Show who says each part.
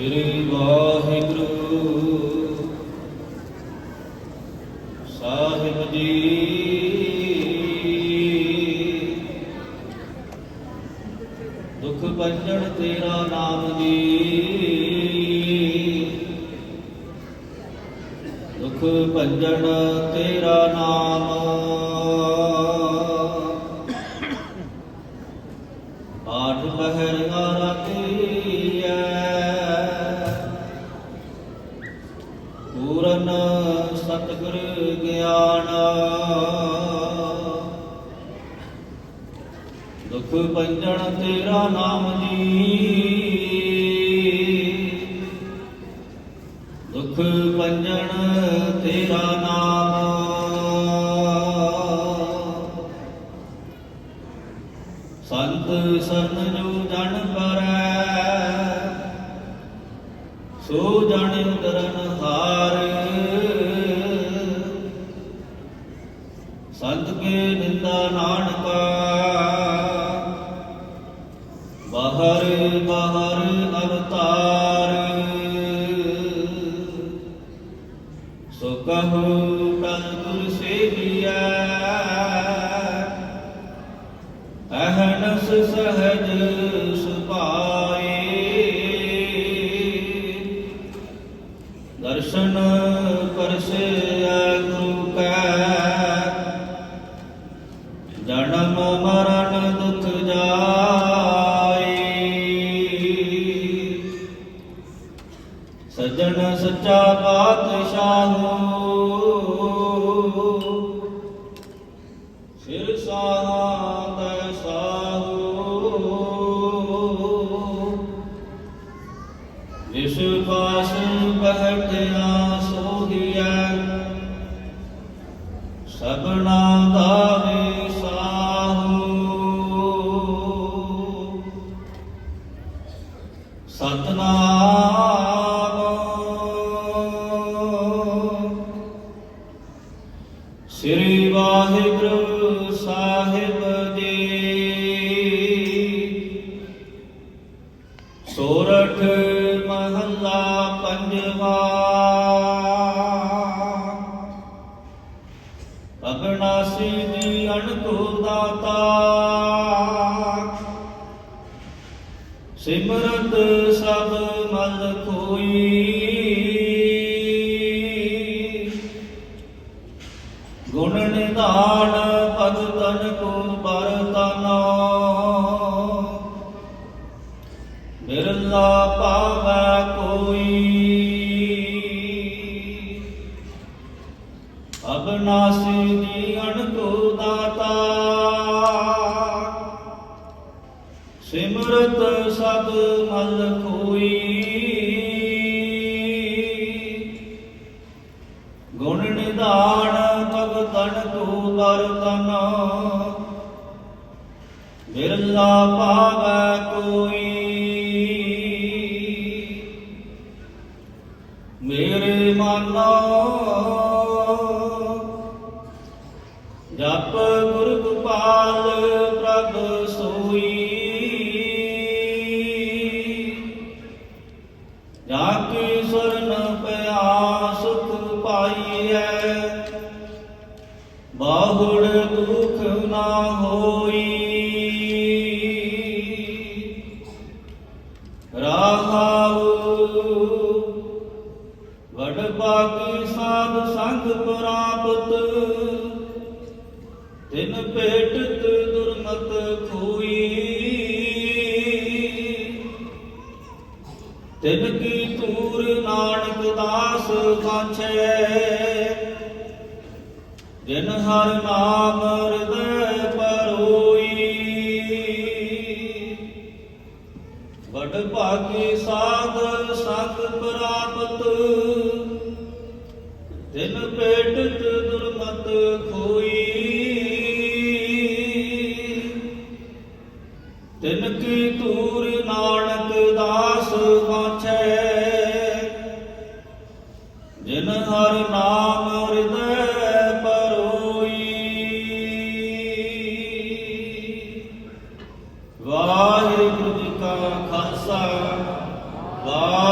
Speaker 1: ਸ੍ਰੀ ਵਾਹਿਗੁਰੂ। ਸਾਹਿਬ ਜੀ। ਦੁਖ ਭੰਜਨ ਤੇਰਾ ਨਾਮ ਜੀ। ਦੁਖ ਭੰਜਨ ਤੇਰਾ ਨਾਮ। ਆਠ ਪਹਿਰ ਰਾਤੀ ਗਿਆਨ। ਦੁਖ ਭੰਜਨ ਤੇਰਾ ਨਾਮ ਜੀ। ਦੁਖ ਭੰਜਨ ਤੇਰਾ ਨਾਮ। ਸੰਤ ਸਰਨ ਜੋ ਜਨ ਪਰੈ ਸੋ ਜਨ ਉਦਰਨ ਹਾਰ। ਸੰਤ ਕੇ ਨਿੰਦਾ ਨਾਨਕਾ। ਬਾਹਰ ਬਾਹਰ ਅਵਤਾਰ ਸੋ ਕਹੂ ਤਨ ਗੁਰ ਸੇਵੀਐ, ਅਹਨਸ ਸਹਜ ਸੁਭਾਏ। ਦਰਸ਼ਨ ਸਜਣ ਸੱਚਾ ਪਾਤਸ਼ਾਹੂ ਸਿਰ ਸਾਹਾਂ ਸਾਹੂ ਵਿਸ਼ ਪਾਸ ਬਹਿਠਿਆ ਸੋਹੀਐ ਸਭਨਾ ਦਾ ਵਿਸਾਹੂ ਸਤਨਾਮ ਸਿਮਰਤ ਸਭ ਮਲ ਕੋਈ ਗੁਣ ਨਿਧਾਨ ਭਗਤਨ ਕੋ ਬਰਤਨਾ ਬਿਰਲਾ ਪਾਵੈ ਕੋਈ। ਅਬਨਾਸੀ ਦੀ ਅਣਕੋ ਸਿਮਰਤ ਸਭ ਮਲ ਕੋਈ ਗੁਣ ਨਿਧਾਨ ਭਗਤਨ ਕੋ ਵਰਤਨ ਬਿਰਲਾ ਪਾਵੈ ਕੋਈ। ਮੇਰੇ ਮਨੋ। ਜਪ ਗੁਰ ਗੋਪਾਲ ਬਾਹੁੜ ਦੁਖ ਨਾ ਹੋਈ। ਰਾਹਾਉ ਵਡ ਭਾਗੀ ਸਾਧ ਸੰਗ ਪ੍ਰਾਪਤ, ਤਿਨ ਭੇਟਤ ਦੁਰਮਤ ਖੋਈ। ਤਿਨ ਕੀ ਤੂਰ ਨਾਨਕ ਦਾਸ ਕਾਛੈ ਜਿਨ ਹਰ ਨਾਮ ਹਿਰਦੈ ਪਰੋਈ ਵਡ ਭਾਗੀ ਸਾਧ ਸੰਗ ਪ੍ਰਾਪਤ, ਤਿਨ ਭੇਟਤ ਦੁਰਮਤ ਖੋਈ। ਤਿਨ ਕੀ ਤੂਰ ਨਾਨਕ ਦਾਸ ਕਾਛੈ ਜਿਨ ਹਰ ਨਾਮ আল্লাহ